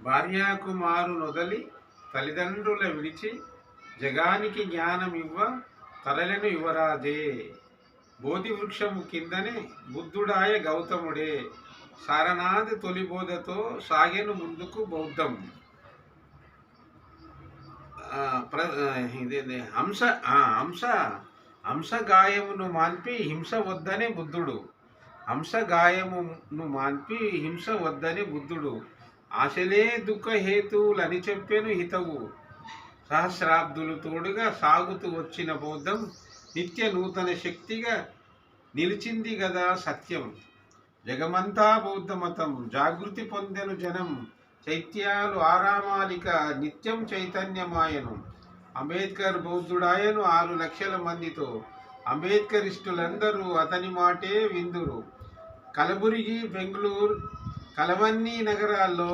భార్యాకుమారునొదలి తల్లిదండ్రుల విడిచి జగానికి జ్ఞానం ఇవ్వ తలలను యువరాజే. బోధి వృక్షము కిందనే బుద్ధుడాయ గౌతముడే. సారనాథ్ తొలి బోధతో సాగెను ముందుకు బౌద్ధం. ప్ర ఇదే ఇదేంది? హంస హంస హంసగాయమును మాన్పి హింస వద్దనే బుద్ధుడు. హంసగాయమును మాన్పి హింస వద్దనే బుద్ధుడు. ఆశలే దుఃఖ హేతువులని చెప్పెను హితవు. సహస్రాబ్దులు తోడుగా సాగుతూ వచ్చిన బౌద్ధం నిత్య నూతన శక్తిగా నిలిచింది గదా సత్యం. జగమంతా బౌద్ధ మతం జాగృతి పొందెను జనం చైత్యాలు ఆరామాలిక నిత్యం చైతన్యమాయను. అంబేద్కర్ బౌద్ధుడాయను ఆరు లక్షల మందితో అంబేద్కరిస్టులందరూ అతని మాటే విందురు. కలబురిగి బెంగళూరు కలవన్నీ నగరాల్లో